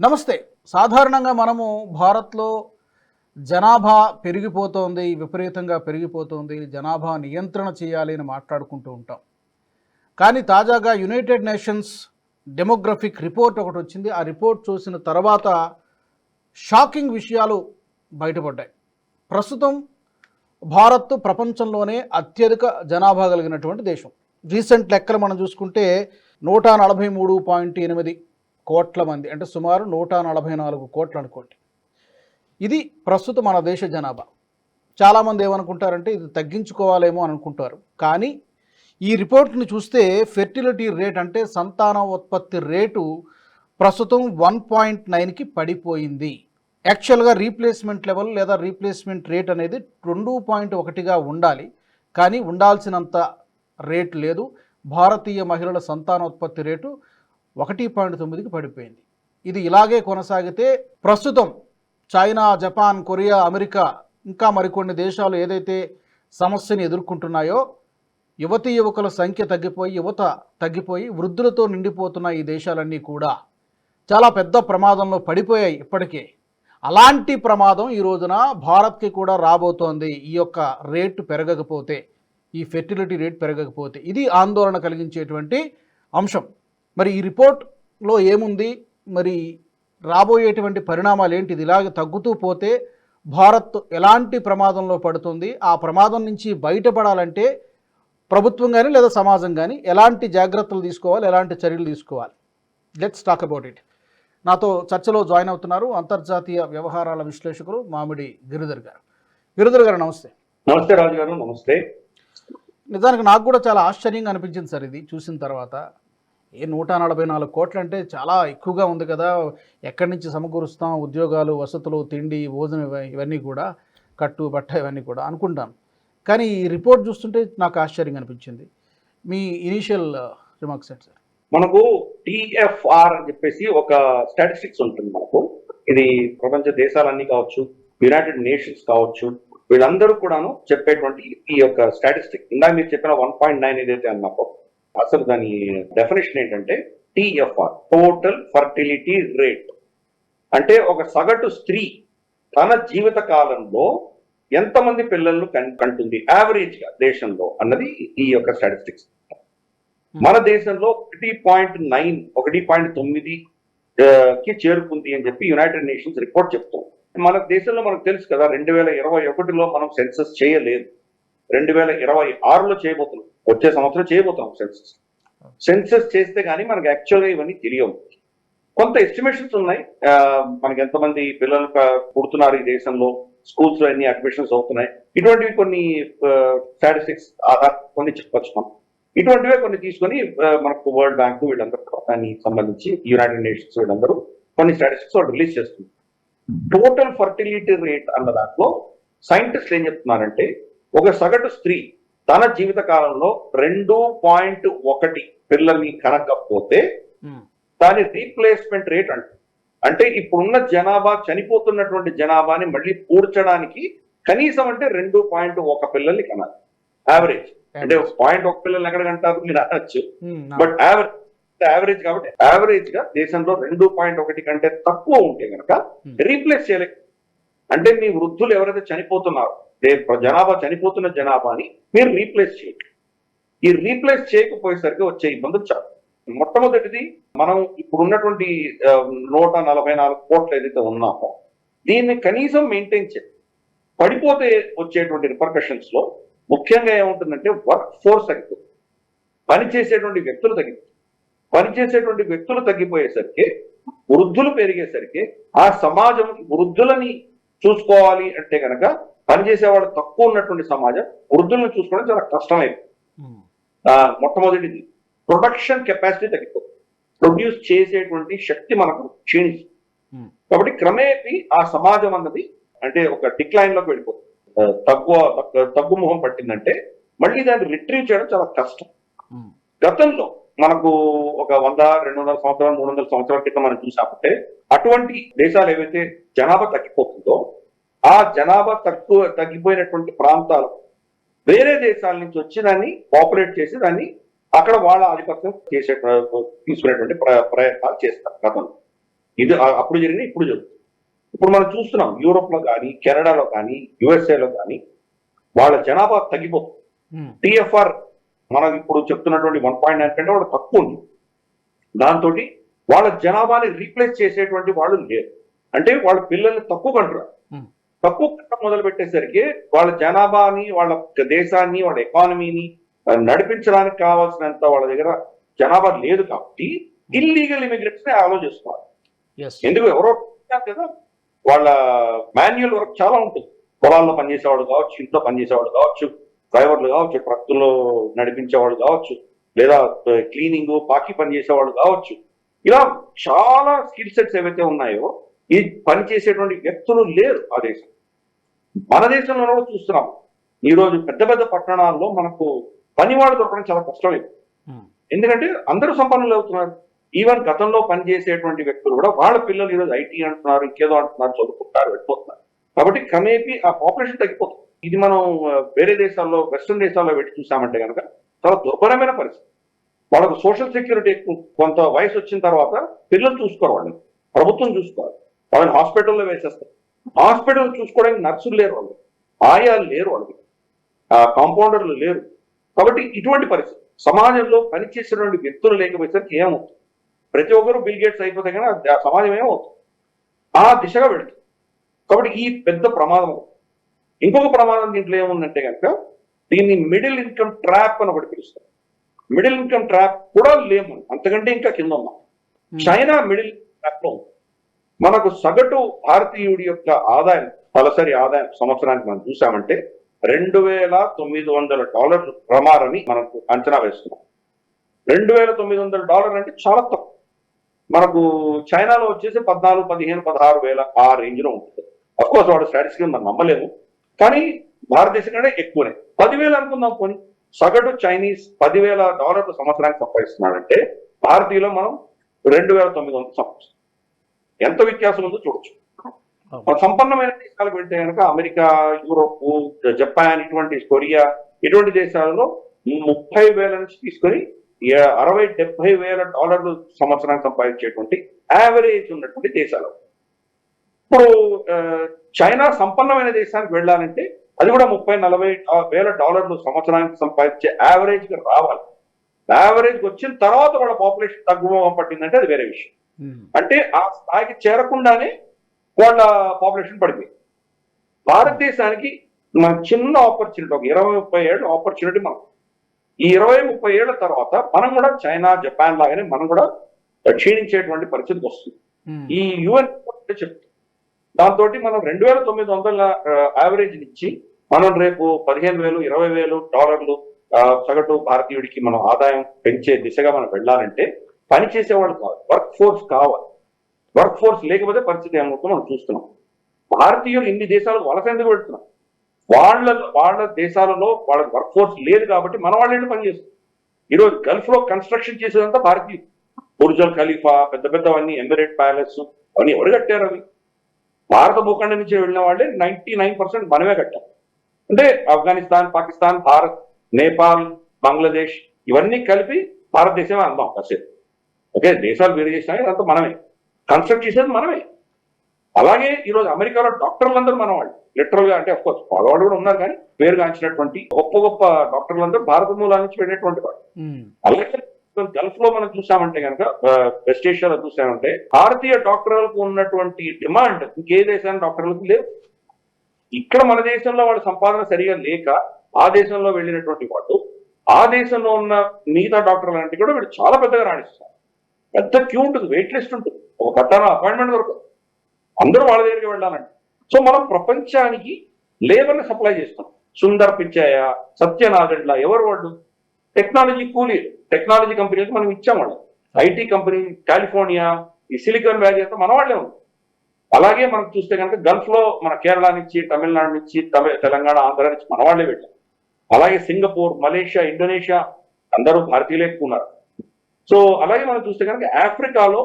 నమస్తే. సాధారణంగా మనము భారత్లో జనాభా పెరిగిపోతోంది విపరీతంగా పెరిగిపోతోంది జనాభా నియంత్రణ చేయాలి అని మాట్లాడుకుంటూ ఉంటాం. కానీ తాజాగా యునైటెడ్ నేషన్స్ డెమోగ్రఫిక్ రిపోర్ట్ ఒకటి వచ్చింది. ఆ రిపోర్ట్ చూసిన తర్వాత షాకింగ్ విషయాలు బయటపడ్డాయి. ప్రస్తుతం భారత్ ప్రపంచంలోనే అత్యధిక జనాభా కలిగినటువంటి దేశం. రీసెంట్ లెక్కలు మనం చూసుకుంటే నూట నలభై మూడు పాయింట్ ఎనిమిది కోట్ల మంది అంటే సుమారు నూట నలభై నాలుగు కోట్లు అనుకోండి. ఇది ప్రస్తుతం మన దేశ జనాభా. చాలామంది ఏమనుకుంటారంటే ఇది తగ్గించుకోవాలేమో అని అనుకుంటారు. కానీ ఈ రిపోర్ట్ని చూస్తే ఫెర్టిలిటీ రేట్ అంటే సంతాన ఉత్పత్తి రేటు ప్రస్తుతం వన్ పాయింట్ నైన్కి పడిపోయింది. యాక్చువల్గా రీప్లేస్మెంట్ లెవెల్ లేదా రీప్లేస్మెంట్ రేట్ అనేది రెండు పాయింట్ ఒకటిగా ఉండాలి. కానీ ఉండాల్సినంత రేట్ లేదు. భారతీయ మహిళల సంతానోత్పత్తి రేటు ఒకటి పాయింట్ తొమ్మిదికి పడిపోయింది. ఇది ఇలాగే కొనసాగితే ప్రస్తుతం చైనా జపాన్ కొరియా అమెరికా ఇంకా మరికొన్ని దేశాలు ఏదైతే సమస్యని ఎదుర్కొంటున్నాయో యువతీ యువకుల సంఖ్య తగ్గిపోయి యువత తగ్గిపోయి వృద్ధులతో నిండిపోతున్న ఈ దేశాలన్నీ కూడా చాలా పెద్ద ప్రమాదంలో పడిపోయాయి ఇప్పటికే. అలాంటి ప్రమాదం ఈ రోజున భారత్కి కూడా రాబోతోంది. ఈ యొక్క రేటు పెరగకపోతే ఈ ఫెర్టిలిటీ రేట్ పెరగకపోతే ఇది ఆందోళన కలిగించేటువంటి అంశం. మరి ఈ రిపోర్ట్లో ఏముంది? మరి రాబోయేటువంటి పరిణామాలు ఏంటి ఇది ఇలాగ తగ్గుతూ పోతే భారత్ ఎలాంటి ప్రమాదంలో పడుతుంది? ఆ ప్రమాదం నుంచి బయటపడాలంటే ప్రభుత్వం కానీ లేదా సమాజం కానీ ఎలాంటి జాగ్రత్తలు తీసుకోవాలి? ఎలాంటి చర్యలు తీసుకోవాలి? లెట్స్ టాక్ అబౌట్ ఇట్ నాతో చర్చలో జాయిన్ అవుతున్నారు అంతర్జాతీయ వ్యవహారాల విశ్లేషకులు మామిడి గిరిధర్ గారు. గిరిధర్ గారు నమస్తే. నమస్తే రాజు గారు నమస్తే. నిజానికి నాకు కూడా చాలా ఆశ్చర్యంగా అనిపించింది సార్ ఇది చూసిన తర్వాత. ఏ నూట నలభై నాలుగు కోట్లు అంటే చాలా ఎక్కువగా ఉంది కదా. ఎక్కడి నుంచి సమకూరుస్తాం? ఉద్యోగాలు వసతులు తిండి భోజనం ఇవన్నీ కూడా కట్టు బట్ట ఇవన్నీ కూడా అనుకుంటాం కానీ ఈ రిపోర్ట్ చూస్తుంటే నాకు ఆశ్చర్యంగా అనిపించింది. మీ ఇనీషియల్ రిమార్క్స్ ఏంటి సార్? మనకు టిఎఫ్ఆర్ అని చెప్పేసి ఒక స్టాటిస్టిక్స్ ఉంటుంది మనకు. ఇది ప్రపంచ దేశాలన్నీ కావచ్చు యునైటెడ్ నేషన్స్ కావచ్చు వీళ్ళందరూ కూడాను చెప్పేటువంటి ఈ యొక్క స్టాటిస్టిక్. ఇందాక మీరు చెప్పిన వన్ పాయింట్ నైన్ ఏదైతే అన్నప్పుడు అసలు దాని డెఫినేషన్ ఏంటంటే టిఎఫ్ఆర్ టోటల్ ఫర్టిలిటీ రేట్ అంటే ఒక సగటు స్త్రీ తన జీవిత కాలంలో ఎంతమంది పిల్లలను కంటుంది? యావరేజ్గా దేశంలో అన్నది ఈ యొక్క స్టాటిస్టిక్స్ మన దేశంలో ఒకటి పాయింట్ నైన్ ఒకటి పాయింట్ తొమ్మిది కి చేరుకుంది అని చెప్పి యునైటెడ్ నేషన్స్ రిపోర్ట్ చెప్తుంది. మన దేశంలో మనకు తెలుసు కదా రెండు వేల ఇరవై ఒకటిలో మనం సెన్సస్ చేయలేదు. రెండు వేల ఇరవై ఆరులో చేయబోతున్నాం. వచ్చే సంవత్సరం చేయబోతాం సెన్సస్ సెన్సస్ చేస్తే కానీ మనకు యాక్చువల్గా ఇవన్నీ తెలియవు. కొంత ఎస్టిమేషన్స్ ఉన్నాయి. మనకి ఎంతమంది పిల్లలు పుడుతున్నారు ఈ దేశంలో స్కూల్స్లో ఎన్ని అడ్మిషన్స్ అవుతున్నాయి. ఇటువంటివి కొన్ని స్టాటిస్టిక్స్ ఆధార్ కొన్ని చెప్పచ్చు మనం ఇటువంటివే కొన్ని తీసుకొని మనకు వరల్డ్ బ్యాంక్ వీళ్ళందరూ దానికి సంబంధించి యునైటెడ్ నేషన్స్ వీళ్ళందరూ కొన్ని స్టాటిస్టిక్స్ వాళ్ళు రిలీజ్ చేస్తుంది టోటల్ ఫర్టిలిటీ రేట్ అన్న దాంట్లో సైంటిస్ట్ ఏం చెప్తున్నారంటే ఒక సగటు స్త్రీ తన జీవిత కాలంలో రెండు పాయింట్ ఒకటి పిల్లల్ని కనకపోతే దాని రీప్లేస్మెంట్ రేట్ అంట. అంటే ఇప్పుడున్న జనాభా చనిపోతున్నటువంటి జనాభాని మళ్ళీ పూడ్చడానికి కనీసం అంటే రెండు పాయింట్ ఒక పిల్లల్ని కనాలి. యావరేజ్ అంటే పాయింట్ ఒక పిల్లల్ని ఎక్కడ కంటారు? మీరు అనొచ్చు. బట్ యావరేజ్ యావరేజ్ కాబట్టి యావరేజ్గా దేశంలో రెండు పాయింట్ ఒకటి కంటే తక్కువ ఉంటే కనుక. రీప్లేస్ చేయలే అంటే మీ వృద్ధులు ఎవరైతే చనిపోతున్నారో జనాభా చనిపోతున్న జనాభాని మీరు రీప్లేస్ చేయండి. ఈ రీప్లేస్ చేయకపోయేసరికి వచ్చే ఇబ్బందులు చాలా. మొట్టమొదటిది మనం ఇప్పుడు ఉన్నటువంటి నూట నలభై నాలుగు కోట్లు ఏదైతే ఉన్నామో దీన్ని కనీసం మెయింటైన్ చేయాలి పడిపోతే వచ్చేటువంటి రిపర్కషన్స్లో ముఖ్యంగా ఏముంటుందంటే వర్క్ ఫోర్స్ తగ్గిపోతుంది. పని చేసేటువంటి వ్యక్తులు తగ్గిపోతుంది పని చేసేటువంటి వ్యక్తులు తగ్గిపోయేసరికి వృద్ధులు పెరిగేసరికి ఆ సమాజం వృద్ధులని చూసుకోవాలి అంటే కనుక పనిచేసే వాళ్ళు తక్కువ ఉన్నటువంటి సమాజం వృద్ధులను చూసుకోవడం చాలా కష్టమైంది మొట్టమొదటిది ప్రొడక్షన్ కెపాసిటీ తగ్గిపోతుంది. ప్రొడ్యూస్ చేసేటువంటి శక్తి మనకు క్షీణిస్తుంది. కాబట్టి క్రమేపీ ఆ సమాజం అన్నది అంటే ఒక డిక్లైన్లోకి వెళ్ళిపోతుంది తక్కువ తగ్గు- తగ్గుముఖం పట్టిందంటే మళ్ళీ దాన్ని రిట్రీవ్ చేయడం చాలా కష్టం. గతంలో మనకు ఒక వంద రెండు వందల సంవత్సరాలు మూడు వందల సంవత్సరాల క్రితం మనం చూసామంటే అటువంటి దేశాలు ఏవైతే జనాభా తగ్గిపోతుందో ఆ జనాభా తక్కువ తగ్గిపోయినటువంటి ప్రాంతాలు వేరే దేశాల నుంచి వచ్చి దాన్ని పాపులేట్ చేసి దాన్ని అక్కడ వాళ్ళ ఆధిపత్యం చేసే తీసుకునేటువంటి ప్ర- ప్రయత్నాలు చేస్తారు గతంలో. ఇది అప్పుడు జరిగింది ఇప్పుడు జరుగుతుంది. ఇప్పుడు మనం చూస్తున్నాం యూరోప్లో కానీ కెనడాలో కానీ యుఎస్ఏలో కానీ వాళ్ళ జనాభా తగ్గిపోతుంది. టిఎఫ్ఆర్ మనం ఇప్పుడు చెప్తున్నటువంటి వన్ పాయింట్ నైన్ కంటే వాళ్ళ తక్కువ ఉంది. దాంతో వాళ్ళ జనాభాని రీప్లేస్ చేసేటువంటి వాళ్ళు లేరు. అంటే వాళ్ళ పిల్లల్ని తక్కువ కంటారు ఉమ్, తక్కువ కట్టడం మొదలు పెట్టేసరికి వాళ్ళ జనాభాని వాళ్ళ దేశాన్ని వాళ్ళ ఎకానమీని నడిపించడానికి కావాల్సినంత వాళ్ళ దగ్గర జనాభా లేదు కాబట్టి ఇల్లీగల్ ఇమిగ్రెంట్స్ని ఆలోచిస్తున్నారు ఎందుకు? ఎవరో కదా వాళ్ళ మాన్యువల్ వర్క్ చాలా ఉంటుంది. పొలాల్లో పనిచేసేవాడు కావచ్చు ఇంట్లో పనిచేసేవాడు కావచ్చు డ్రైవర్లు కావచ్చు ట్రక్కుల్లో నడిపించేవాడు కావచ్చు లేదా క్లీనింగ్ పాకి పనిచేసేవాడు కావచ్చు. ఇలా చాలా స్కిల్ సెట్స్ ఏవైతే ఉన్నాయో ఈ పని చేసేటువంటి వ్యక్తులు లేరు ఆ దేశం మన దేశంలో కూడా చూస్తున్నాం ఈ రోజు పెద్ద పెద్ద పట్టణాల్లో మనకు పనివాడు దొరకడం చాలా కష్టమైంది ఉమ్, ఎందుకంటే అందరూ సంపన్నులు అవుతున్నారు. ఈవెన్ గతంలో పనిచేసేటువంటి వ్యక్తులు కూడా వాళ్ళ పిల్లలు ఈరోజు ఐటీ అంటున్నారు ఇంకేదో అంటున్నారు చదువుకుంటారు వెళ్ళిపోతున్నారు. కాబట్టి క్రమేపీ ఆ పాపులేషన్ తగ్గిపోతుంది. ఇది మనం వేరే దేశాల్లో వెస్ట్రన్ దేశాల్లో పెట్టి చూసామంటే కనుక చాలా దుర్భరమైన పరిస్థితి. వాళ్ళకు సోషల్ సెక్యూరిటీ కొంత వయసు వచ్చిన తర్వాత పిల్లలు చూసుకోరు వాళ్ళని. ప్రభుత్వం చూసుకోవాలి వాళ్ళని హాస్పిటల్లో వేసేస్తారు. హాస్పిటల్ చూసుకోవడానికి నర్సులు లేరు వాళ్ళు. ఆయాలు లేరు వాళ్ళకి. కాంపౌండర్లు లేరు. కాబట్టి ఇటువంటి పరిస్థితి. సమాజంలో పనిచేసేటువంటి వ్యక్తులు లేకపోయేసరికి ఏమవుతుంది? ప్రతి ఒక్కరు బిల్ గేట్స్ అయిపోతే కానీ సమాజం ఏమవుతుంది? ఆ దిశగా వెళుతుంది. కాబట్టి ఈ పెద్ద ప్రమాదం. ఇంకొక ప్రమాదం దీంట్లో ఏముందంటే కనుక దీన్ని మిడిల్ ఇన్కమ్ ట్రాప్ అని ఒకటి పిలుస్తారు. మిడిల్ ఇన్కమ్ ట్రాప్ కూడా లేము. అంతకంటే ఇంకా కింద ఉన్నాం. చైనా మిడిల్ ట్రాప్లో ఉంది. మనకు సగటు భారతీయుడి యొక్క ఆదాయం తలసరి ఆదాయం సంవత్సరానికి మనం చూసామంటే రెండు వేల తొమ్మిది వందల డాలర్లు ప్రమారని మనకు అంచనా వేస్తున్నాం. రెండు వేల తొమ్మిది వందల డాలర్ అంటే చాలా తక్కువ. మనకు చైనాలో వచ్చేసి పద్నాలుగు పదిహేను పదహారు వేల ఆ రేంజ్లో ఉంటుంది కోర్స్ వాడు స్టాటిస్టిక్ మనం నమ్మలేము. కానీ భారతదేశం కంటే ఎక్కువనే. పదివేలు అనుకుందాం పోనీ. సగటు చైనీస్ పదివేల డాలర్లు సంవత్సరానికి సంపాదిస్తున్నాడంటే భారతీయులో మనం రెండు వేల తొమ్మిది వందలు సంపాదిస్తున్నాం. ఎంత వ్యత్యాసం ఉందో చూడొచ్చు. సంపన్నమైన దేశాలకు వెళ్తే కనుక అమెరికా యూరోప్ జపాన్ ఇటువంటి కొరియా ఇటువంటి దేశాలలో ముప్పై వేల నుంచి తీసుకొని అరవై డెబ్బై వేల డాలర్లు సంవత్సరానికి సంపాదించేటువంటి యావరేజ్ ఉన్నటువంటి దేశాలు. ఇప్పుడు చైనా సంపన్నమైన దేశానికి వెళ్ళాలంటే అది కూడా ముప్పై నలభై వేల డాలర్లు సంవత్సరానికి సంపాదించే యావరేజ్కి రావాలి. యావరేజ్ వచ్చిన తర్వాత వాళ్ళ పాపులేషన్ తగ్గుమోహం పట్టిందంటే అది వేరే విషయం. అంటే ఆ స్థాయికి చేరకుండానే వాళ్ళ పాపులేషన్ పడిపోయింది. భారతదేశానికి మన చిన్న ఆపర్చునిటీ ఒక ఇరవై ముప్పై ఏళ్ళ ఆపర్చునిటీ మనం ఈ ఇరవై ముప్పై ఏళ్ళ తర్వాత మనం కూడా చైనా జపాన్ లాగానే మనం కూడా క్షీణించేటువంటి పరిస్థితికి వస్తుంది ఉమ్, ఈ యుఎన్ చెప్తుంది దాంతో మనం రెండు వేల తొమ్మిది వందల యావరేజ్ ఇచ్చి మనం రేపు పదిహేను వేలు ఇరవై వేలు డాలర్లు సగటు భారతీయుడికి మనం ఆదాయం పెంచే దిశగా మనం వెళ్ళాలంటే పని చేసేవాళ్ళు కావాలి. వర్క్ ఫోర్స్ కావాలి. వర్క్ ఫోర్స్ లేకపోతే పరిస్థితి ఏమవుతుందో మనం చూస్తున్నాం. భారతీయులు ఇన్ని దేశాలకు వలస ఎందుకు పెడుతున్నాం వాళ్ళ వాళ్ళ దేశాలలో వాళ్ళ వర్క్ ఫోర్స్ లేదు కాబట్టి మన వాళ్ళు ఏంటి పనిచేస్తారు ఈరోజు గల్ఫ్లో కన్స్ట్రక్షన్ చేసేదంతా భారతీయులు. బుర్జల్ ఖలీఫా పెద్ద పెద్దవన్నీ ఎమిరేట్ ప్యాలెస్ అవన్నీ ఎవరు కట్టారు అవి? భారత భూఖండం నుంచి వెళ్ళిన వాళ్ళే నైన్టీ నైన్ పర్సెంట్ మనమే కట్టాం. అంటే ఆఫ్ఘనిస్తాన్ పాకిస్తాన్ భారత్ నేపాల్ బంగ్లాదేశ్ ఇవన్నీ కలిపి భారతదేశమే అందాం కాసేపు. ఓకే దేశాలు వేరు చేసినా ఇదంతా మనమే. కన్స్ట్రక్ట్ చేసేది మనమే. అలాగే ఈరోజు అమెరికాలో డాక్టర్లందరూ మన వాళ్ళు లిటరల్గా అంటే కోర్స్ వాళ్ళ వాళ్ళు కూడా ఉన్నారు కానీ పేరుగాంచినటువంటి గొప్ప గొప్ప డాక్టర్లందరూ భారత మూలాల నుంచి వెళ్ళినటువంటి వాళ్ళు. అలాగే గల్ఫ్లో మనం చూసామంటే కనుక వెస్ట్ ఏషియాలో చూసామంటే భారతీయ డాక్టర్లకు ఉన్నటువంటి డిమాండ్ ఇంకే దేశానికి డాక్టర్లకు లేవు. ఇక్కడ మన దేశంలో వాళ్ళ సంపాదన సరిగా లేక ఆ దేశంలో వెళ్ళినటువంటి వాళ్ళు ఆ దేశంలో ఉన్న మిగతా డాక్టర్లు అంటే కూడా వీళ్ళు చాలా పెద్దగా రాణిస్తారు. పెద్ద క్యూ ఉంటుంది వెయిట్ లిస్ట్ ఉంటుంది. ఒక పట్టాన అపాయింట్మెంట్ దొరకదు. అందరూ వాళ్ళ దగ్గరికి వెళ్ళాలండి. సో మనం ప్రపంచానికి లేబర్ని సప్లై చేస్తాం సుందర్ పిచ్చాయ సత్యనాథెండ్ల ఎవరు వాళ్ళు? టెక్నాలజీ కూలీ టెక్నాలజీ కంపెనీలకు మనం ఇచ్చాం వాళ్ళు ఐటీ కంపెనీ కాలిఫోర్నియా ఈ సిలికాన్ వ్యాలీ అంతా మన వాళ్ళే ఉంది. అలాగే మనం చూస్తే కనుక గల్ఫ్లో మన కేరళ నుంచి తమిళనాడు నుంచి తమిళ తెలంగాణ ఆంధ్ర నుంచి మన వాళ్ళే వెళ్ళాం. అలాగే సింగపూర్ మలేషియా ఇండోనేషియా అందరూ భారతీయులే ఎక్కువ ఉన్నారు. సో అలాగే మనం చూస్తే కనుక ఆఫ్రికాలో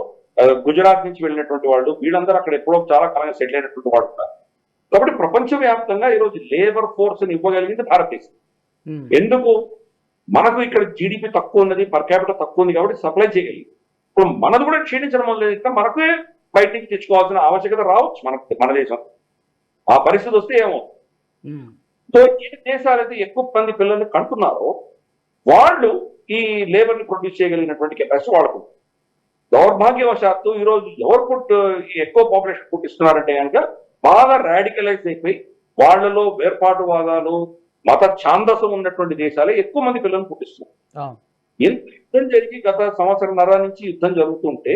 గుజరాత్ నుంచి వెళ్ళినటువంటి వాళ్ళు వీళ్ళందరూ అక్కడ ఎప్పుడో చాలా కాలంగా సెటిల్ అయినటువంటి వాళ్ళు ఉన్నారు కాబట్టి ప్రపంచవ్యాప్తంగా ఈరోజు లేబర్ ఫోర్స్ని ఇవ్వగలిగింది భారతదేశం. ఉమ్, ఎందుకు? మనకు ఇక్కడ జీడిపి తక్కువ ఉన్నది పర్ క్యాపిటల్ తక్కువ ఉంది కాబట్టి సప్లై చేయగలిగింది. ఇప్పుడు మనది కూడా క్షీణించడం మొదలైతే మనకే బయటికి తెచ్చుకోవాల్సిన ఆవశ్యకత రావచ్చు మనకు మన దేశం. ఆ పరిస్థితి వస్తే ఏమో ఉమ్, సో ఏ దేశాలైతే ఎక్కువ మంది పిల్లల్ని కంటున్నారో వాళ్ళు ఈ లేబర్ని ప్రొడ్యూస్ చేయగలిగినటువంటి కెపాసిటీ వాళ్ళకు దౌర్భాగ్యవశాత్తు ఈ రోజు ఎవరు పుట్ ఈ ఎక్కువ పాపులేషన్ పుట్టిస్తున్నారంటే కనుక బాగా రాడికలైజ్ అయిపోయి వాళ్ళలో వేర్పాటువాదాలు మత ఛాందసం ఉన్నటువంటి దేశాలే ఎక్కువ మంది పిల్లల్ని పుట్టిస్తున్నారు యుద్ధం జరిగి గత సంవత్సరంన్నర నుంచి యుద్ధం జరుగుతుంటే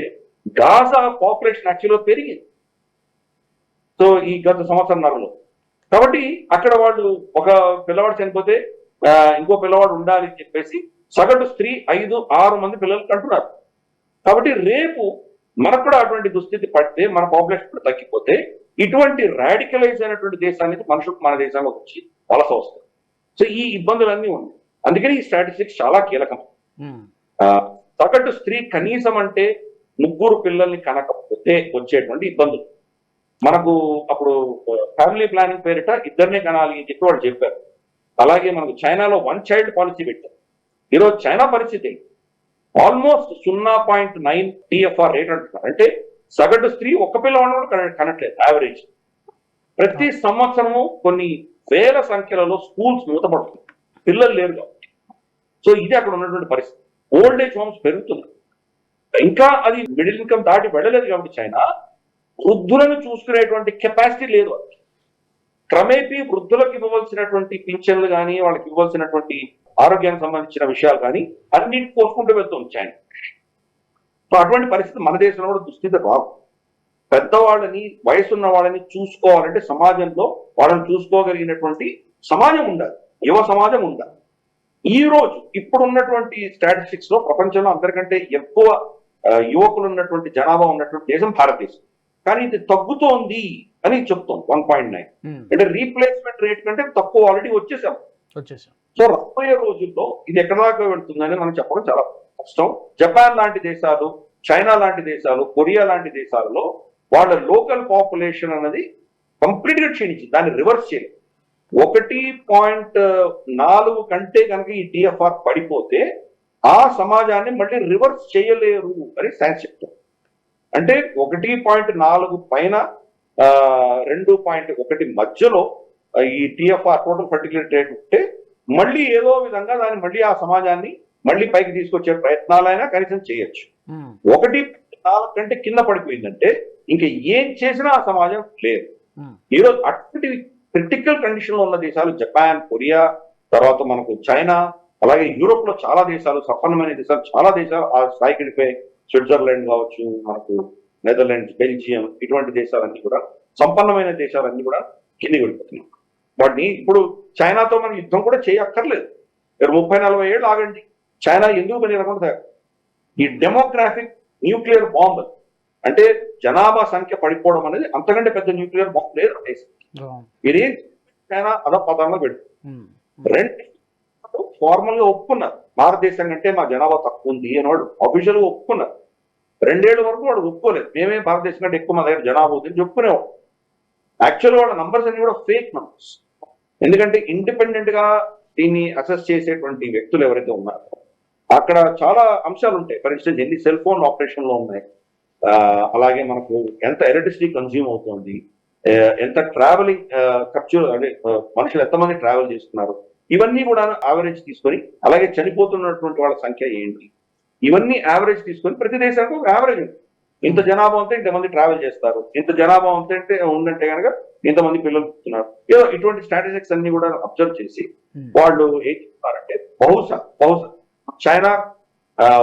గాజా పాపులేషన్ యాక్చువల్గా పెరిగింది. సో ఈ గత సంవత్సరంన్నరలో. కాబట్టి అక్కడ వాళ్ళు ఒక పిల్లవాడు చనిపోతే ఇంకో పిల్లవాడు ఉండాలి అని చెప్పేసి సగటు స్త్రీ ఐదు ఆరు మంది పిల్లలు కంటున్నారు కాబట్టి రేపు మనకు కూడా అటువంటి దుస్థితి పడితే మన పాపులేషన్ కూడా తగ్గిపోతే ఇటువంటి రాడికలైజ్ అయినటువంటి దేశానికి మనుషులు మన దేశంలోకి వచ్చి వలస వస్తారు. సో ఈ ఇబ్బందులన్నీ ఉన్నాయి. అందుకని ఈ స్టాటిస్టిక్స్ చాలా కీలకం. సగటు స్త్రీ కనీసం అంటే ముగ్గురు పిల్లల్ని కనకపోతే వచ్చేటువంటి ఇబ్బందులు. మనకు అప్పుడు ఫ్యామిలీ ప్లానింగ్ పేరిట ఇద్దరినే కనాలి అని చెప్పి వాళ్ళు చెప్పారు. అలాగే మనకు చైనాలో వన్ చైల్డ్ పాలసీ పెట్టారు. ఈరోజు చైనా పరిస్థితి ఆల్మోస్ట్ సున్నా పాయింట్ నైన్ టిఎఫ్ఆర్ రేట్ అంటున్నారు. అంటే సగటు స్త్రీ ఒక్క పిల్లవాడిని కూడా కన- కనట్లేదు యావరేజ్. ప్రతి సంవత్సరము కొన్ని వేల సంఖ్యలలో స్కూల్స్ మూతపడుతుంది పిల్లలు లేరు కాబట్టి. సో ఇది అక్కడ ఉన్నటువంటి పరిస్థితి. ఓల్డ్ ఏజ్ హోమ్స్ పెరుగుతున్నాయి. ఇంకా అది మిడిల్ ఇన్కమ్ దాటి వెళ్ళలేదు కాబట్టి చైనా వృద్ధులను చూసుకునేటువంటి కెపాసిటీ లేదు క్రమేపీ వృద్ధులకు ఇవ్వవలసినటువంటి పింఛన్లు కానీ వాళ్ళకి ఇవ్వాల్సినటువంటి ఆరోగ్యానికి సంబంధించిన విషయాలు కానీ అన్నింటి కోసుకుంటూ వెళ్తుంది చైనా సో అటువంటి పరిస్థితి మన దేశంలో కూడా దుస్థితి రాదు పెద్దవాళ్ళని వయసున్న వాళ్ళని చూసుకోవాలంటే సమాజంలో వాళ్ళని చూసుకోగలిగినటువంటి సమాజం ఉండాలి. యువ సమాజం ఉండాలి. ఈ రోజు ఇప్పుడున్నటువంటి స్టాటిస్టిక్స్లో ప్రపంచంలో అందరికంటే ఎక్కువ యువకులు ఉన్నటువంటి జనాభా ఉన్నటువంటి దేశం భారతదేశం. కానీ ఇది తగ్గుతోంది అని చెప్తాం వన్ పాయింట్ నైన్. ఉమ్, అంటే రీప్లేస్మెంట్ రేట్ కంటే తక్కువ ఆల్రెడీ వచ్చేసాం. సో రాబోయే రోజుల్లో ఇది ఎక్కడ దాకా వెళ్తుందని మనం చెప్పడం చాలా కష్టం. జపాన్ లాంటి దేశాలు చైనా లాంటి దేశాలు కొరియా లాంటి దేశాలలో వాళ్ళ లోకల్ పాపులేషన్ అనేది కంప్లీట్గా క్షీణించింది. దాన్ని రివర్స్ చేయాలి ఒకటి పాయింట్ నాలుగు కంటే కనుక ఈ డిఎఫ్ఆర్ పడిపోతే ఆ సమాజాన్ని మళ్ళీ రివర్స్ చేయలేరు అని సైన్స్ చెప్తారు అంటే ఒకటి పాయింట్ నాలుగు పైన రెండు పాయింట్ ఒకటి మధ్యలో ఈ టిఎఫ్ఆర్ టోటల్ ఫర్టిలిటీ రేట్ ఉంటే మళ్ళీ ఏదో విధంగా దాన్ని మళ్ళీ ఆ సమాజాన్ని మళ్ళీ పైకి తీసుకొచ్చే ప్రయత్నాలైనా కనీసం చేయొచ్చు. ఒకటి నాలుగు కంటే కింద పడిపోయిందంటే ఇంకా ఏం చేసినా ఆ సమాజం లేదు. ఈరోజు అటువంటి క్రిటికల్ కండిషన్లో ఉన్న దేశాలు జపాన్ కొరియా తర్వాత మనకు చైనా అలాగే యూరోప్లో చాలా దేశాలు సంపన్నమైన దేశాలు చాలా దేశాలు ఆ స్థాయికి వెళ్ళిపోయాయి. స్విట్జర్లాండ్ కావచ్చు మనకు నెదర్లాండ్స్ బెల్జియం ఇటువంటి దేశాలన్నీ కూడా సంపన్నమైన దేశాలన్నీ కూడా కిందికి వెళ్ళిపోతున్నాయి. వాటిని ఇప్పుడు చైనాతో మనం యుద్ధం కూడా చేయక్కర్లేదు. ముప్పై నలభై ఏళ్ళు ఆగండి. చైనా ఎందుకు పని ఈ డెమోగ్రాఫిక్ న్యూక్లియర్ బాంబ్. అంటే జనాభా సంఖ్య పడిపోవడం అనేది అంతకంటే పెద్ద న్యూక్లియర్ బాంబ్ లేదు. ఇదేం చైనా అధపదంలో పెడుతుంది. ఉమ్, రెండు ఫార్మల్గా ఒప్పుకున్నారు. భారతదేశం కంటే మా జనాభా తక్కువ ఉంది అని వాడు అఫీషియల్గా ఒప్పుకున్నారు. రెండేళ్ళ వరకు వాడు ఒప్పుకోలేదు. మేమే భారతదేశం కంటే ఎక్కువ మా దగ్గర జనాభా ఉంది అని చెప్పుకునేవాడు యాక్చువల్ వాళ్ళ నంబర్స్ అన్ని కూడా ఫేక్ నంబర్స్ ఎందుకంటే ఇండిపెండెంట్గా దీన్ని అసెస్ చేసేటువంటి వ్యక్తులు ఎవరైతే ఉన్నారో అక్కడ చాలా అంశాలు ఉంటాయి. ఫర్ ఇన్స్టెన్స్ ఎన్ని సెల్ ఫోన్ ఆపరేషన్లో ఉన్నాయి? అలాగే మనకు ఎంత ఎలక్ట్రిసిటీ కన్జ్యూమ్ అవుతుంది? ఎంత ట్రావెలింగ్ ఖర్చు అంటే మనుషులు ఎంతమంది ట్రావెల్ చేస్తున్నారు? ఇవన్నీ కూడా యావరేజ్ తీసుకొని అలాగే చనిపోతున్నటువంటి వాళ్ళ సంఖ్య ఏంటి? ఇవన్నీ యావరేజ్ తీసుకొని ప్రతి దేశానికి ఒక యావరేజ్ ఇంత జనాభా ఉంటే ఇంతమంది ట్రావెల్ చేస్తారు. ఇంత జనాభా ఉంటే ఉందంటే కనుక ఇంతమంది పిల్లలు పుడుతున్నారు. ఏదో ఇటువంటి స్టాటిస్టిక్స్ అన్ని కూడా అబ్జర్వ్ చేసి ఉమ్, వాళ్ళు ఏం చెప్తారంటే బహుశా బహుశా చైనా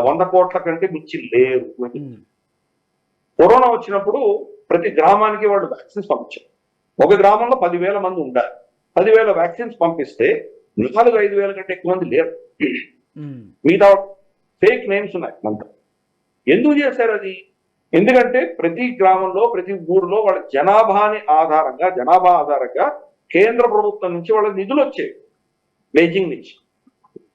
వంద కోట్ల కంటే మించి లేరు ఉమ్, కరోనా వచ్చినప్పుడు ప్రతి గ్రామానికి వాళ్ళు వ్యాక్సిన్స్ పంపించారు. ఒక గ్రామంలో పదివేల మంది ఉండాలి. పదివేల వ్యాక్సిన్స్ పంపిస్తే నాలుగు ఐదు వేల కంటే ఎక్కువ మంది లేరు. మిగతా ఫేక్ నేమ్స్ ఉన్నాయి మనతో ఎందుకు చేశారు అది? ఎందుకంటే ప్రతి గ్రామంలో ప్రతి ఊరిలో వాళ్ళ జనాభాని ఆధారంగా జనాభా ఆధారంగా కేంద్ర ప్రభుత్వం నుంచి వాళ్ళ నిధులు వచ్చేవి బీజింగ్ నుంచి.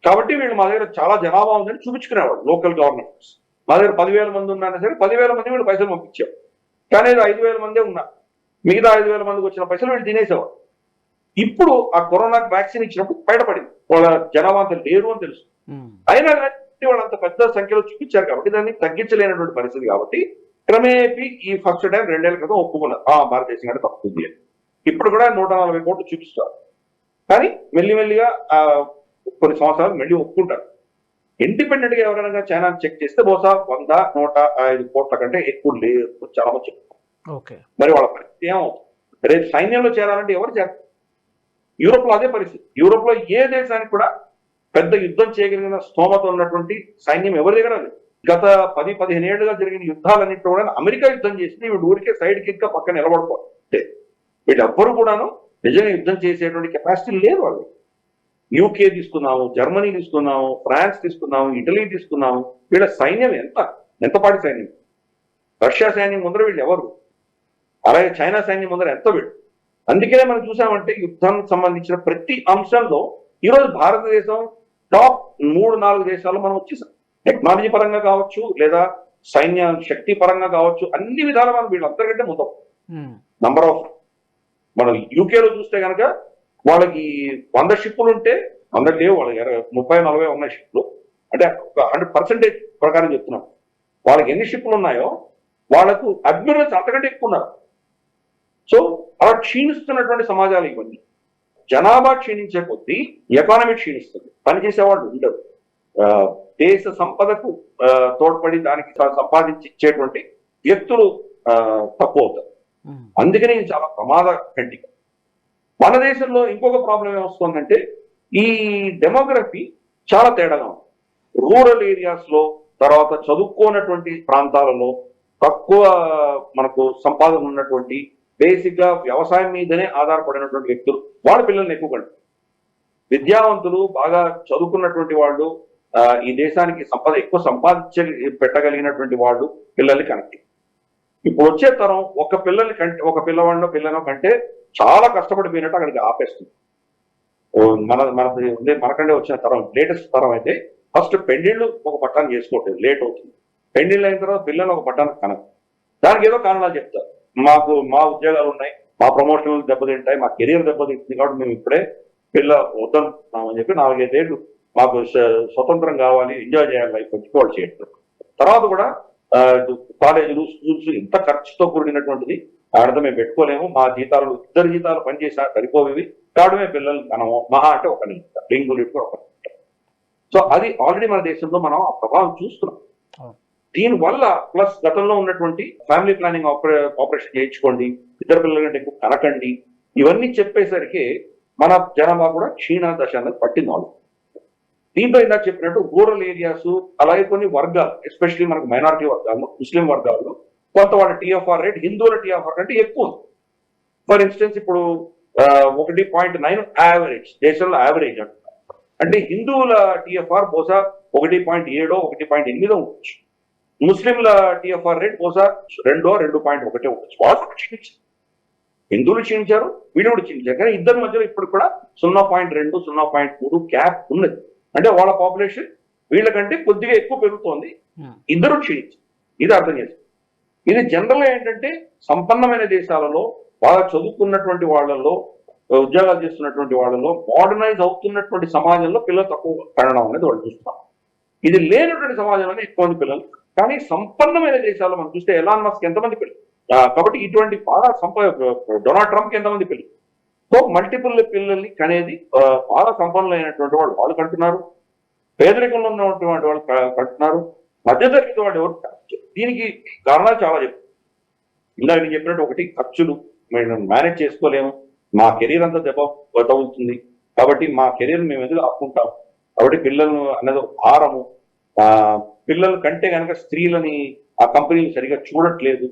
కాబట్టి వీళ్ళు మా దగ్గర చాలా జనాభా ఉందని చూపించుకునేవాడు లోకల్ గవర్నమెంట్స్. మా దగ్గర పదివేల మంది ఉన్నారైనా సరే పదివేల మంది వీళ్ళు పైసలు పంపించారు కానీ ఐదు వేల మందే ఉన్నారు మిగతా ఐదు వేల మందికి వచ్చిన పైసలు వీళ్ళు తినేసేవాడు ఇప్పుడు ఆ కరోనాకి వ్యాక్సిన్ ఇచ్చినప్పుడు బయటపడింది. వాళ్ళ జనాభా అంత లేరు అని తెలుసు. అయినా కానీ వాళ్ళు అంత పెద్ద సంఖ్యలో చూపించారు కాబట్టి దాన్ని తగ్గించలేనటువంటి పరిస్థితి కాబట్టి క్రమేపీ ఈ ఫస్ట్ టైం రెండేళ్ళ క్రితం ఒప్పుకున్నారు. ఆ భారతదేశం అంటే తప్పుతుంది అని. ఇప్పుడు కూడా నూట నలభై కోట్లు చూపిస్తారు. కానీ మెల్లిమెల్లిగా ఆ, కొన్ని సంవత్సరాలు మళ్ళీ ఒప్పుకుంటారు. ఇండిపెండెంట్గా ఎవరైనా చైనా చెక్ చేస్తే బహుశా వంద నూట ఐదు కోట్ల కంటే ఎక్కువ లేదు చాలా మంది మరి వాళ్ళ పరిస్థితి ఏమవుతుంది రేపు సైన్యంలో చేరాలంటే ఎవరు చేస్తారు? యూరోప్లో అదే పరిస్థితి. యూరోప్లో ఏ దేశానికి కూడా పెద్ద యుద్ధం చేయగలిగిన స్తోమత ఉన్నటువంటి సైన్యం ఎవరి దగ్గర లేదు. గత పది పదిహేను ఏళ్ళుగా జరిగిన యుద్ధాలన్నింటిలో కూడా అమెరికా యుద్ధం చేసింది. వీడు ఊరికే సైడ్ కిక్గా పక్కన నిలబడుకోవాలి. వీళ్ళెవ్వరు కూడాను నిజంగా యుద్ధం చేసేటువంటి కెపాసిటీ లేదు వాళ్ళు యూకే తీసుకున్నాము జర్మనీ తీసుకున్నాము ఫ్రాన్స్ తీసుకున్నాము ఇటలీ తీసుకున్నాము వీళ్ళ సైన్యం ఎంత? ఎంతపాటి సైన్యం? రష్యా సైన్యం ముందర వీళ్ళు ఎవరు? అలాగే చైనా సైన్యం ముందర ఎంత వీళ్ళు? అందుకనే మనం చూసామంటే యుద్ధానికి సంబంధించిన ప్రతి అంశంలో ఈరోజు భారతదేశం టాప్ మూడు నాలుగు దేశాలు మనం వచ్చేసాం టెక్నాలజీ పరంగా కావచ్చు లేదా సైన్య శక్తి పరంగా కావచ్చు అన్ని విధాలు మనం వీళ్ళందరికంటే ముందు. ఉమ్, నంబర్ ఆఫ్ మనం యూకేలో చూస్తే కనుక వాళ్ళకి వంద షిప్పులు ఉంటే వంద లేవు వాళ్ళకి ఇరవై- ముప్పై నలభై ఉన్నాయి షిప్లు అంటే ఒక హండ్రెడ్ పర్సెంటేజ్ ప్రకారం చెప్తున్నాం. వాళ్ళకి ఎన్ని షిప్పులు ఉన్నాయో వాళ్ళకు అడ్మిరల్స్ అంతకంటే ఎక్కువ ఉన్నారు. సో అలా క్షీణిస్తున్నటువంటి సమాజాలు ఇవన్నీ జనాభా క్షీణించే కొద్దీ ఎకానమీ క్షీణిస్తుంది. పనిచేసే వాళ్ళు ఉండరు. దేశ సంపదకు తోడ్పడి దానికి సంపాదించి ఇచ్చేటువంటి వ్యక్తులు తక్కువ అవుతారు అందుకని ఇది చాలా ప్రమాద ఖండిక మన దేశంలో ఇంకొక ప్రాబ్లం ఏమొస్తుందంటే ఈ డెమోగ్రఫీ చాలా తేడాగా ఉంది. రూరల్ ఏరియాస్లో తర్వాత చదువుకోనటువంటి ప్రాంతాలలో తక్కువ మనకు సంపాదన ఉన్నటువంటి బేసిక్గా వ్యవసాయం మీదనే ఆధారపడినటువంటి వ్యక్తులు. వాళ్ళ పిల్లల్ని ఎక్కువ కంటారు విద్యావంతులు బాగా చదువుకున్నటువంటి వాళ్ళు ఈ దేశానికి సంపద ఎక్కువ సంపాదించ పెట్టగలిగినటువంటి వాళ్ళు పిల్లల్ని కనెక్ట్ ఇప్పుడు వచ్చే తరం ఒక పిల్లల్ని కంటే ఒక పిల్లవాడినో పిల్లనో కంటే చాలా కష్టపడిపోయినట్టు అక్కడికి ఆపేస్తుంది. ఓ మన మన ఉండే మనకంటే వచ్చిన తరం లేటెస్ట్ తరం అయితే ఫస్ట్ పెండిళ్ళు ఒక పట్టాన్ని చేసుకోవట్లేదు. లేట్ అవుతుంది. పెండిళ్ళు అయిన తర్వాత పిల్లలు ఒక పట్టానికి కనకు దానికి ఏదో కారణాలు చెప్తారు. మాకు మా ఉద్యోగాలు ఉన్నాయి. మా ప్రమోషన్లు దెబ్బతింటాయి. మా కెరీర్ దెబ్బతింటుంది కాబట్టి మేము ఇప్పుడే పిల్ల వద్దనుకున్నామని చెప్పి నాలుగైదేళ్ళు మాకు స్వతంత్రం కావాలి ఎంజాయ్ చేయాలి లైఫ్ అని వాళ్ళు చేయట్లేదు. తర్వాత కూడా కాలేజీలు స్కూల్స్ ఇంత ఖర్చుతో కూడినటువంటిది ఆడతో మేము పెట్టుకోలేము. మా జీతాలు ఇద్దరు జీతాలు పనిచేసా సరిపోవేవి. కాబట్టి పిల్లలు మనము మహా అంటే ఒక లింగులు కూడా ఒక సో అది ఆల్రెడీ మన దేశంలో మనం ఆ ప్రభావం చూస్తున్నాం. దీని వల్ల ప్లస్ గతంలో ఉన్నటువంటి ఫ్యామిలీ ప్లానింగ్ ఆపరేషన్ చేయించుకోండి ఇద్దరు పిల్లల కంటే ఎక్కువ కనకండి ఇవన్నీ చెప్పేసరికి మన జనాభా కూడా క్షీణ దశ అనేది పట్టింది వాళ్ళు దీంతో ఇందాక చెప్పినట్టు రూరల్ ఏరియాస్ అలాగే కొన్ని వర్గాలు ఎస్పెషల్లీ మనకు మైనారిటీ వర్గాలు ముస్లిం వర్గాలు కొంత వాళ్ళ టీఎఫ్ఆర్ రేట్ హిందువుల టీఎఫ్ఆర్ కంటే ఎక్కువ ఉంది. ఫర్ ఇన్స్టెన్స్ ఇప్పుడు ఒకటి పాయింట్ నైన్ యావరేజ్ దేశంలో యావరేజ్ అంటున్నారు. అంటే హిందువుల టీఎఫ్ఆర్ బహుశా ఒకటి పాయింట్ ఏడో ఒకటి పాయింట్ ఎనిమిదో ఉండొచ్చు. ముస్లింల టీఎఫ్ఆర్ రేట్ బహుశా రెండో రెండు పాయింట్ ఒకటే ఉండొచ్చు వాళ్ళు క్షీణించారు. హిందువులు క్షీణించారు వీళ్ళు కూడా క్షీణించారు. కానీ ఇద్దరి మధ్యలో ఇప్పుడు కూడా సున్నా పాయింట్ రెండు సున్నా పాయింట్ మూడు క్యాప్ ఉన్నది. అంటే వాళ్ళ పాపులేషన్ వీళ్ళకంటే కొద్దిగా ఎక్కువ పెరుగుతోంది. ఇద్దరు క్షీణించారు. ఇది అర్థం చేసుకోండి ఇది జనరల్గా ఏంటంటే సంపన్నమైన దేశాలలో బాగా చదువుకున్నటువంటి వాళ్ళలో ఉద్యోగాలు చేస్తున్నటువంటి వాళ్ళలో మోడర్నైజ్ అవుతున్నటువంటి సమాజంలో పిల్లలు తక్కువ కనడం అనేది వాళ్ళు చూస్తున్నాం ఇది లేనటువంటి సమాజంలోనే ఎక్కువ మంది పిల్లలు కానీ సంపన్నమైన దేశాల్లో మనం చూస్తే ఎలాన్ మస్క్ ఎంతమంది పిల్లలు కాబట్టి ఇటువంటి బాగా సంప డొనాల్డ్ ట్రంప్ ఎంతమంది పిల్లలు సో మల్టిపుల్ పిల్లల్ని కనేది ఆ, బాగా సంపన్నులైనటువంటి వాళ్ళు వాళ్ళు కంటున్నారు పేదరికంలో ఉన్నటువంటి వాళ్ళు క- కంటున్నారు మధ్యతరగతి వాళ్ళు ఎవరు? దీనికి కారణాలు చాలా చెప్పు. ఇందాక నేను చెప్పినట్టు ఒకటి ఖర్చులు మేము మేనేజ్ చేసుకోలేము. మా కెరీర్ అంతా దెబ్బ తగులుతుంది కాబట్టి మా కెరీర్ మేము ఎందుకు ఆపుకుంటాం? కాబట్టి పిల్లలను అనేది ఒక భారము. ఆ పిల్లల కంటే కనుక స్త్రీలని ఆ కంపెనీలు సరిగా చూడట్లేదు.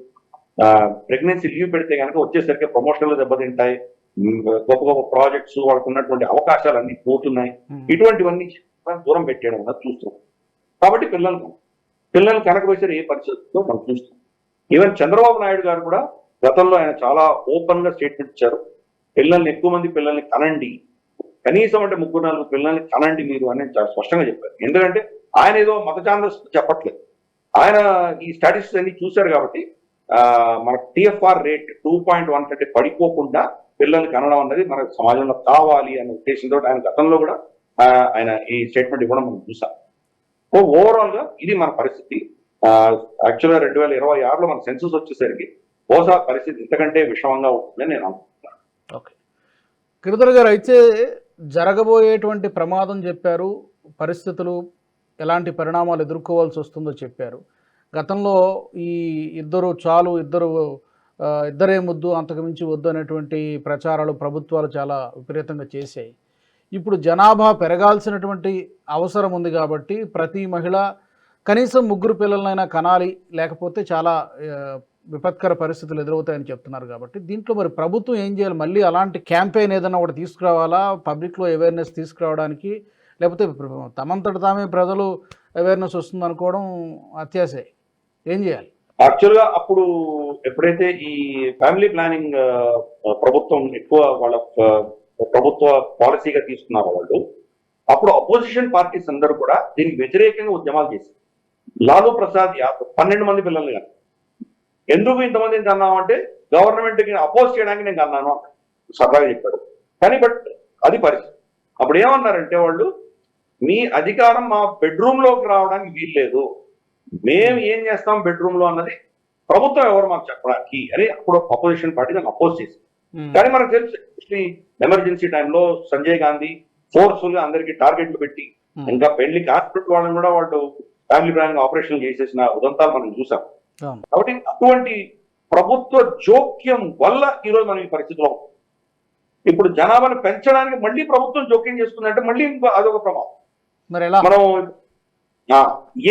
ప్రెగ్నెన్సీ లీవ్ పెడితే కనుక వచ్చేసరికి ప్రమోషన్లు దెబ్బతింటాయి. గొప్ప గొప్ప ప్రాజెక్ట్స్ వాళ్ళకు ఉన్నటువంటి అవకాశాలు అన్ని పోతున్నాయి ఇటువంటివన్నీ దూరం పెట్టేయడం అన్నది చూస్తున్నాం. కాబట్టి పిల్లలకు పిల్లలు కనకవేశారు ఏ పరిస్థితుల్లో మనం చూస్తాం ఈవెన్ చంద్రబాబు నాయుడు గారు కూడా గతంలో ఆయన చాలా ఓపెన్గా స్టేట్మెంట్ ఇచ్చారు. పిల్లల్ని ఎక్కువ మంది పిల్లల్ని కనండి. కనీసం అంటే ముగ్గురు నాలుగు పిల్లల్ని కనండి మీరు అని చాలా స్పష్టంగా చెప్పారు. ఎందుకంటే ఆయన ఏదో మత ఛాందస్ చెప్పట్లేదు. ఆయన ఈ స్టాటిస్టిక్స్ అన్ని చూశారు కాబట్టి ఆ, మన TFR rate two point one కంటే పడిపోకుండా పిల్లల్ని కనడం అన్నది మన సమాజంలో కావాలి అనే ఉద్దేశంతో ఆయన గతంలో కూడా ఆయన ఈ స్టేట్మెంట్ ఇవ్వడం మనం చూసాం. సో ఓవరాల్గా ఇది మన పరిస్థితి. యాక్చువల్గా రెండు వేల ఇరవై ఆరులో మన సెన్సస్ వచ్చేసరికి బహుశా పరిస్థితి ఇంతకంటే విషమంగా ఉంటుందని నేను అనుకుంటున్నాను. ఓకే. గిరిధర్ గారు అయితే జరగబోయేటువంటి ప్రమాదం చెప్పారు పరిస్థితులు ఎలాంటి పరిణామాలు ఎదుర్కోవాల్సి వస్తుందో చెప్పారు. గతంలో ఈ ఇద్దరు చాలు ఇద్దరు ఇద్దరే ముద్దు అంతకుమించి వద్దు అనేటువంటి ప్రచారాలు ప్రభుత్వాలు చాలా విపరీతంగా చేశాయి. ఇప్పుడు జనాభా పెరగాల్సినటువంటి అవసరం ఉంది కాబట్టి ప్రతి మహిళ కనీసం ముగ్గురు పిల్లలనైనా కనాలి లేకపోతే చాలా విపత్కర పరిస్థితులు ఎదురవుతాయని చెప్తున్నారు కాబట్టి దీంట్లో మరి ప్రభుత్వం ఏం చేయాలి? మళ్ళీ అలాంటి క్యాంపెయిన్ ఏదైనా ఒకటి తీసుకురావాలా? పబ్లిక్లో అవేర్నెస్ తీసుకురావడానికి లేకపోతే తమంతట తామే ప్రజలు అవేర్నెస్ వస్తుంది అనుకోవడం అత్యాశే. ఏం చేయాలి? యాక్చువల్గా అప్పుడు ఎప్పుడైతే ఈ ఫ్యామిలీ ప్లానింగ్ ప్రభుత్వం ఎక్కువ వాళ్ళ ప్రభుత్వ పాలసీగా తీసుకున్నారో వాళ్ళు అప్పుడు అపోజిషన్ పార్టీస్ అందరూ కూడా దీనికి వ్యతిరేకంగా ఉద్యమాలు చేశారు. లాలూ ప్రసాద్ యాదవ్ పన్నెండు మంది పిల్లల్ని కానీ ఎందుకు ఇంతమందిని కన్నావు అంటే గవర్నమెంట్కి అపోజ్ చేయడానికి నేను కన్నాను సరదాగా చెప్పాడు. కానీ బట్ అది పరిస్థితి. అప్పుడు ఏమన్నారంటే వాళ్ళు మీ అధికారం మా బెడ్రూమ్లోకి రావడానికి వీల్లేదు. మేము ఏం చేస్తాం బెడ్రూమ్లో అన్నది ప్రభుత్వం ఎవరు మాకు చెప్పడానికి అని అప్పుడు అపోజిషన్ పార్టీ దాన్ని అపోజ్ చేసింది కానీ మనకు తెలుసు ఎస్పెషలీ ఎమర్జెన్సీ టైంలో సంజయ్ గాంధీ ఫోర్స్ఫుల్గా అందరికి టార్గెట్లు పెట్టి. ఇంకా పెళ్ళి హాస్పిటల్ వాళ్ళని కూడా వాళ్ళు ఫ్యామిలీ ప్లానింగ్ ఆపరేషన్ చేసేసిన ఉదంతాలు మనం చూసాం. కాబట్టి అటువంటి ప్రభుత్వ జోక్యం వల్ల ఈరోజు మనం ఈ పరిస్థితిలో. ఇప్పుడు జనాభాను పెంచడానికి మళ్ళీ ప్రభుత్వం జోక్యం చేసుకుందంటే మళ్ళీ ఇంకో అదొక ప్రమాదం మరి ఎలా మనం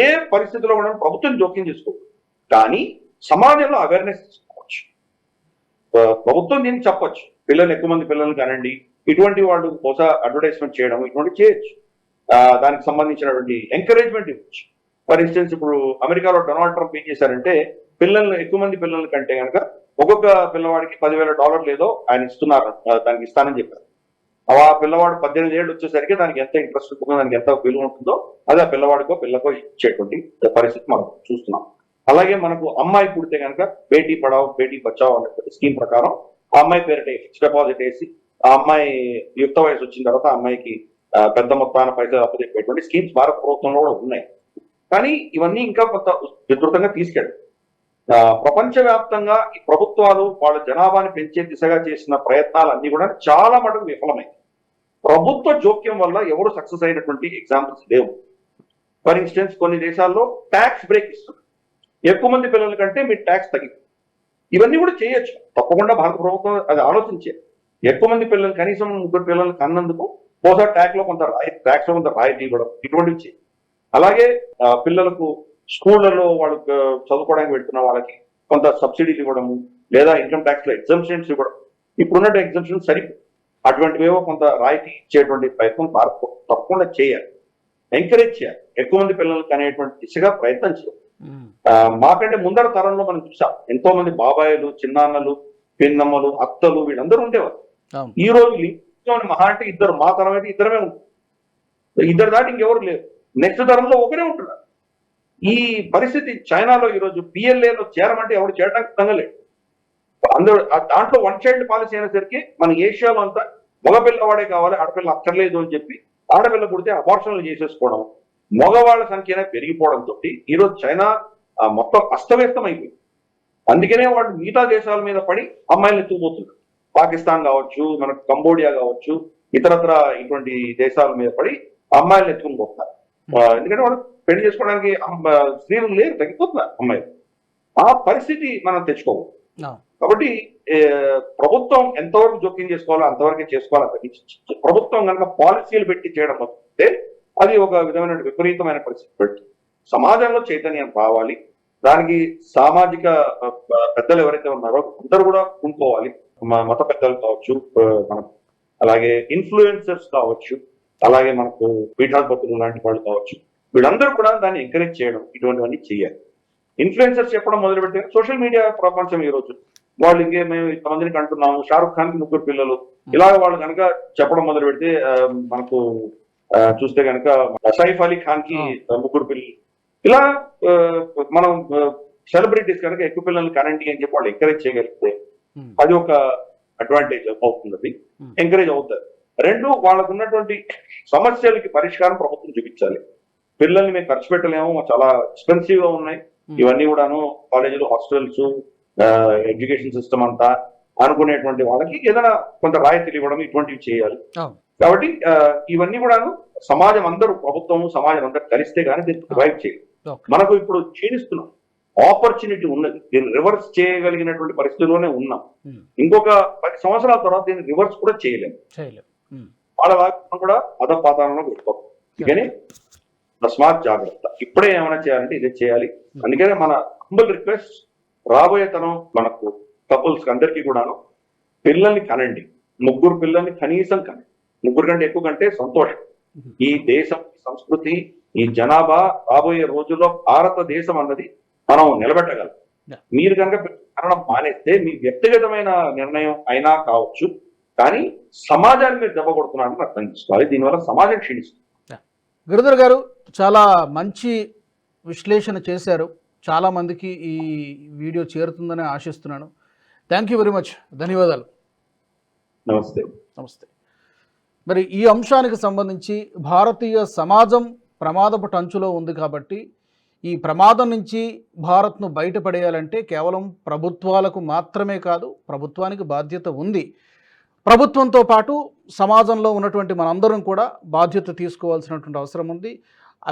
ఏ పరిస్థితిలో కూడా ప్రభుత్వం జోక్యం చేసుకోవచ్చు కానీ సమాజంలో అవేర్నెస్ తీసుకోవచ్చు. ప్రభుత్వం దీన్ని చెప్పొచ్చు. పిల్లలు ఎక్కువ మంది పిల్లలు కానండి ఇటువంటి వాళ్ళు బహుశా అడ్వర్టైజ్మెంట్ చేయడం ఇటువంటి చేయొచ్చు. దానికి సంబంధించినటువంటి ఎంకరేజ్మెంట్ ఇవ్వచ్చు. ఫర్ ఇన్స్టెన్స్ ఇప్పుడు అమెరికాలో డొనాల్డ్ ట్రంప్ ఏం చేశారంటే పిల్లల్ని ఎక్కువ మంది పిల్లల కంటే కనుక ఒక్కొక్క పిల్లవాడికి పదివేల డాలర్లు ఏదో ఆయన ఇస్తున్నారు దానికి ఇస్తానని చెప్పారు. ఆ పిల్లవాడు పద్దెనిమిది ఏళ్ళు వచ్చేసరికి దానికి ఎంత ఇంట్రెస్ట్ ఉంటుందో దానికి ఎంత విలువ ఉంటుందో అది ఆ పిల్లవాడికో పిల్లకో ఇచ్చేటువంటి పరిస్థితి మనం చూస్తున్నాం. అలాగే మనకు అమ్మాయి పుడితే కనుక బేటీ పడావు బేటీ బచావు అనే స్కీమ్ ప్రకారం ఆ అమ్మాయి పేరిట ఫిక్స్ డిపాజిట్ వేసి ఆ అమ్మాయి యుక్త వయసు వచ్చిన తర్వాత ఆ అమ్మాయికి పెద్ద మొత్తాన పైసలు అప్పచెప్పేటువంటి స్కీమ్స్ భారత ప్రభుత్వంలో కూడా ఉన్నాయి. కానీ ఇవన్నీ ఇంకా కొంత విస్తృతంగా తీసుకెళ్ళారు. ప్రపంచవ్యాప్తంగా ఈ ప్రభుత్వాలు వాళ్ళ జనాభాని పెంచే దిశగా చేసిన ప్రయత్నాలన్నీ కూడా చాలా మటుకు విఫలమైంది ప్రభుత్వ జోక్యం వల్ల ఎవరు సక్సెస్ అయినటువంటి ఎగ్జాంపుల్స్ లేవు. ఫర్ ఇన్స్టెన్స్ కొన్ని దేశాల్లో ట్యాక్స్ బ్రేక్ ఇస్తుంది. ఎక్కువ మంది పిల్లల కంటే మీ ట్యాక్స్ తగ్గింది ఇవన్నీ కూడా చేయొచ్చు. తప్పకుండా భారత ప్రభుత్వం అది ఆలోచించే ఎక్కువ మంది పిల్లలు కనీసం ముగ్గురు పిల్లలు కన్నందుకు బహుశా ట్యాక్స్లో కొంత రాయి ట్యాక్స్లో కొంత రాయితీ ఇవ్వడం ఇటువంటివి అలాగే ఆ, పిల్లలకు స్కూళ్ళలో వాళ్ళకు చదువుకోవడానికి వెళ్తున్న వాళ్ళకి కొంత సబ్సిడీలు ఇవ్వడము లేదా ఇన్కమ్ ట్యాక్స్లో ఎగ్జామ్షన్స్ ఇవ్వడం. ఇప్పుడున్న ఎగ్జామ్షన్ సరిపోదు అటువంటివేవో కొంత రాయితీ ఇచ్చేటువంటి ప్రయత్నం భారత్ తప్పకుండా చేయాలి. ఎంకరేజ్ చేయాలి. ఎక్కువ మంది పిల్లలకు అనేటువంటి దిశగా ప్రయత్నం చేయాలి. మాకంటే ముందర తరంలో మనం చూసాం. ఎంతో మంది బాబాయిలు చిన్నాన్నలు పిన్నమ్మలు అత్తలు వీళ్ళందరూ ఉండేవారు. ఈ రోజు మహా అంటే ఇద్దరు మా తరం అయితే ఇద్దరమే ఉంటారు ఇద్దరు దాటి ఇంకెవరు లేరు. నెక్స్ట్ తరంలో ఒకరే ఉంటున్నారు. ఈ పరిస్థితి చైనాలో ఈ రోజు పిఎల్ఏలో చేరమంటే ఎవరు చేరడానికి సిద్ధంగా అందరూ దాంట్లో వన్ చైల్డ్ పాలసీ అయినసరికి మన ఏషియాలో అంతా మగపిల్లవాడే కావాలి ఆడపిల్ల అక్కర్లేదు అని చెప్పి ఆడపిల్ల పుడితే అబార్షన్లు చేసేసుకోవడం మగవాళ్ళ సంఖ్య పెరిగిపోవడంతో ఈ రోజు చైనా మొత్తం అస్తవ్యస్తం అయిపోయింది. అందుకనే వాళ్ళు మిగతా దేశాల మీద పడి అమ్మాయిలు ఎత్తుకుపోతున్నారు. పాకిస్తాన్ కావచ్చు మనకు కంబోడియా కావచ్చు ఇతరత్ర ఇటువంటి దేశాల మీద పడి అమ్మాయిలను ఎత్తుకుని పోతున్నారు. ఎందుకంటే వాళ్ళు పెళ్ళి చేసుకోవడానికి స్త్రీలు లేరు తగ్గిపోతున్నారు అమ్మాయిలు. ఆ పరిస్థితి మనం తెచ్చుకోవాలి. కాబట్టి ప్రభుత్వం ఎంతవరకు జోక్యం చేసుకోవాలో అంతవరకే చేసుకోవాలి తగ్గించి ప్రభుత్వం కనుక పాలసీలు పెట్టి చేయడం మొదలుపెడితే అది ఒక విధమైన విపరీతమైన పరిస్థితి. పెట్టి సమాజంలో చైతన్యం రావాలి. దానికి సామాజిక పెద్దలు ఎవరైతే ఉన్నారో అందరూ కూడా పూనుకోవాలి మ- మత పెద్దలు కావచ్చు ఆ, మనకు అలాగే ఇన్ఫ్లుయెన్సర్స్ కావచ్చు అలాగే మనకు పీఠాధిపతులు లాంటి వాళ్ళు కావచ్చు. వీళ్ళందరూ కూడా దాన్ని ఎంకరేజ్ చేయడం ఇటువంటివన్నీ చేయాలి. ఇన్ఫ్లుయెన్సర్స్ చెప్పడం మొదలు పెడితే సోషల్ మీడియా ప్రపంచం ఈ రోజు. వాళ్ళు ఇంకే మేము ఇంతమందిని కంటున్నాము షారుఖ్ ఖాన్కి ముగ్గురు పిల్లలు. ఇలాగ వాళ్ళు కనుక చెప్పడం మొదలు పెడితే మనకు చూస్తే కనుక సైఫ్ అలీ ఖాన్కి ఆ, ముగ్గురు పిల్లలు. ఇలా మనం సెలబ్రిటీస్ కనుక ఎక్కువ పిల్లల్ని కనండి అని చెప్పి వాళ్ళు ఎంకరేజ్ చేయగలిగితే ఉమ్. అది ఒక అడ్వాంటేజ్ అవుతుంది Hmm. ఎంకరేజ్ అవుతారు. రెండు వాళ్ళకు ఉన్నటువంటి సమస్యలకి పరిష్కారం ప్రభుత్వం చూపించాలి. పిల్లల్ని మేము ఖర్చు పెట్టలేము చాలా ఎక్స్పెన్సివ్గా ఉన్నాయి. Hmm. ఇవన్నీ కూడాను కాలేజీలు హాస్టల్స్ ఎడ్యుకేషన్ సిస్టమ్ అంతా అనుకునేటువంటి వాళ్ళకి ఏదైనా కొంత రాయితీలు ఇవ్వడం ఇటువంటివి చేయాలి. కాబట్టి ఇవన్నీ కూడాను సమాజం అందరూ ప్రభుత్వం సమాజం అందరూ కలిస్తే కానీ దీన్ని రివైవ్ చేయాలి. మనకు ఇప్పుడు క్షీణిస్తున్నాం. ఆపర్చునిటీ ఉన్నది. దీన్ని రివర్స్ చేయగలిగినటువంటి పరిస్థితిలోనే ఉన్నాం. ఉమ్. ఇంకొక పది సంవత్సరాల తర్వాత దీన్ని రివర్స్ కూడా చేయలేము చేయలేం. ఉమ్. వాళ్ళ కూడా అధపాతాలను పెట్టుకోం అందుకని తస్మాత్ జాగ్రత్త. ఇప్పుడే ఏమైనా చేయాలంటే ఇదే చేయాలి. అందుకనే మన హంబల్ రిక్వెస్ట్ రాబోయే తరం మనకు కపుల్స్ అందరికీ కూడాను పిల్లల్ని కనండి. ముగ్గురు పిల్లల్ని కనీసం కనండి. ముగ్గురు కంటే ఎక్కువ కంటే సంతోషం. ఈ దేశం ఈ సంస్కృతి ఈ జనాభా రాబోయే రోజుల్లో భారతదేశం అన్నది మనం నిలబెట్టగలం. మీరు కనుక కనడం మానేస్తే మీ వ్యక్తిగతమైన నిర్ణయం అయినా కావచ్చు. కానీ సమాజాన్ని మీరు దెబ్బ కొడుతున్నారని అర్థం చేసుకోవాలి. దీనివల్ల సమాజం క్షీణిస్తుంది. గిరిధర్ గారు చాలా మంచి విశ్లేషణ చేశారు. చాలామందికి ఈ వీడియో చేరుతుందని ఆశిస్తున్నాను. థ్యాంక్ యూ వెరీ మచ్ ధన్యవాదాలు. నమస్తే. నమస్తే. మరి ఈ అంశానికి సంబంధించి భారతీయ సమాజం ప్రమాదపు టంచులో ఉంది కాబట్టి ఈ ప్రమాదం నుంచి భారత్ను బయటపడేయాలంటే కేవలం ప్రభుత్వాలకు మాత్రమే కాదు ప్రభుత్వానికి బాధ్యత ఉంది. ప్రభుత్వంతో పాటు సమాజంలో ఉన్నటువంటి మనందరం కూడా బాధ్యత తీసుకోవాల్సినటువంటి అవసరం ఉంది.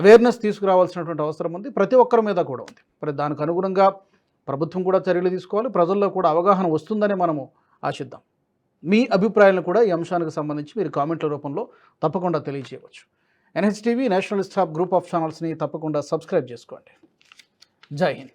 అవేర్నెస్ తీసుకురావాల్సినటువంటి అవసరం ఉంది. ప్రతి ఒక్కరి మీద కూడా ఉంది. మరి దానికి అనుగుణంగా ప్రభుత్వం కూడా చర్యలు తీసుకోవాలి. ప్రజల్లో కూడా అవగాహన వస్తుందని మనము ఆశిద్దాం. మీ అభిప్రాయాలను కూడా ఈ అంశానికి సంబంధించి మీరు కామెంట్ల రూపంలో తప్పకుండా తెలియజేయవచ్చు. NHTV national staff group of ఛానల్స్ని తప్పకుండా సబ్స్క్రైబ్ చేసుకోండి. జై హింద్.